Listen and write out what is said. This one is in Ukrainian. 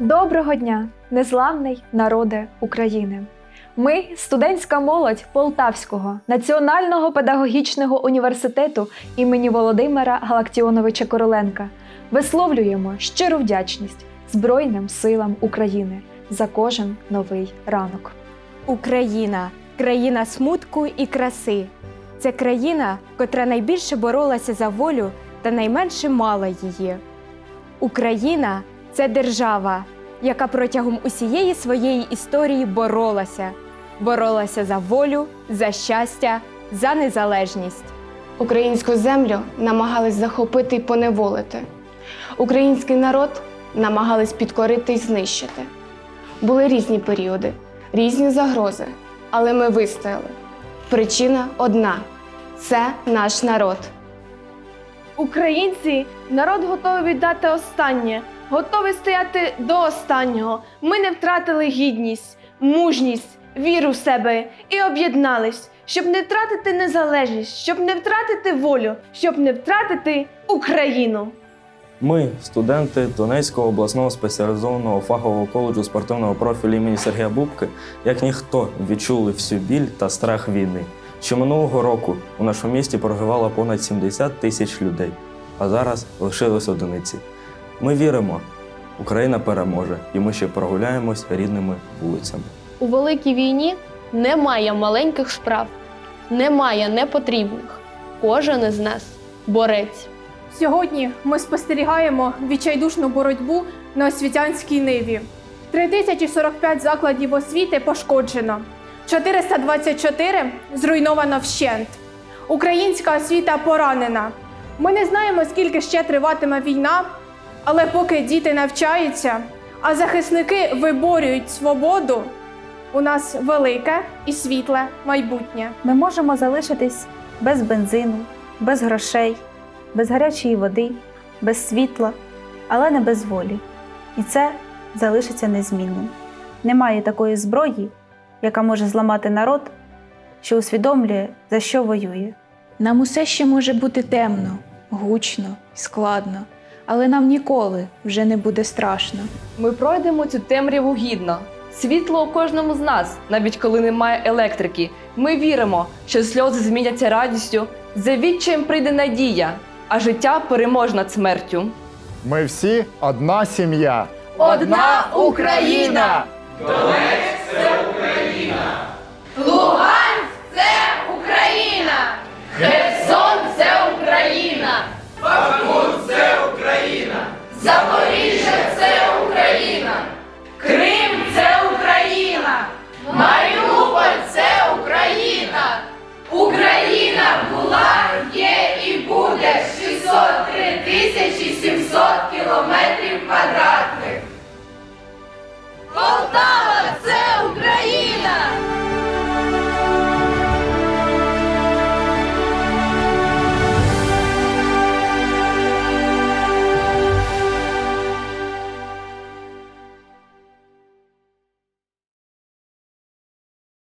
Доброго дня, незламний народе України. Ми, студентська молодь Полтавського національного педагогічного університету імені Володимира Галактіоновича Короленка, висловлюємо щиру вдячність Збройним силам України за кожен новий ранок. Україна країна смутку і краси. Це країна, котра найбільше боролася за волю та найменше мала її. Україна це держава, яка протягом усієї своєї історії боролася, боролася за волю, за щастя, за незалежність. Українську землю намагались захопити і поневолити. Український народ намагались підкорити і знищити. Були різні періоди, різні загрози, але ми вистояли. Причина одна це наш народ. Українці народ готовий віддати останнє, готовий стояти до останнього. Ми не втратили гідність, мужність, віру в себе і об'єднались, щоб не втратити незалежність, щоб не втратити волю, щоб не втратити Україну. Ми, студенти Донецького обласного спеціалізованого фахового коледжу спортивного профілю імені Сергія Бубки, як ніхто відчули всю біль та страх війни. Що минулого року у нашому місті проживало понад 70 тисяч людей, а зараз лишились одиниці. Ми віримо, Україна переможе, і ми ще прогуляємось рідними вулицями. У великій війні немає маленьких справ, немає непотрібних. Кожен із нас борець. Сьогодні ми спостерігаємо відчайдушну боротьбу на освітянській ниві. 3045 закладів освіти пошкоджено, 424 зруйновано вщент. Українська освіта поранена. Ми не знаємо, скільки ще триватиме війна, але поки діти навчаються, а захисники виборюють свободу, у нас велике і світле майбутнє. Ми можемо залишитись без бензину, без грошей, без гарячої води, без світла, але не без волі. І це залишиться незмінним. Немає такої зброї, яка може зламати народ, що усвідомлює, за що воює. Нам усе ще може бути темно, гучно, складно, але нам ніколи вже не буде страшно. Ми пройдемо цю темряву гідно. Світло у кожному з нас, навіть коли немає електрики. Ми віримо, що сльози зміняться радістю, за відчаєм прийде надія, а життя переможе над смертю. Ми всі одна сім'я. Одна Україна! Луганськ це Україна! Запоріжжя це Україна, Крим це Україна, Маріуполь це Україна, Україна була, є і буде 603 тисячі 700 кілометрів квадратних.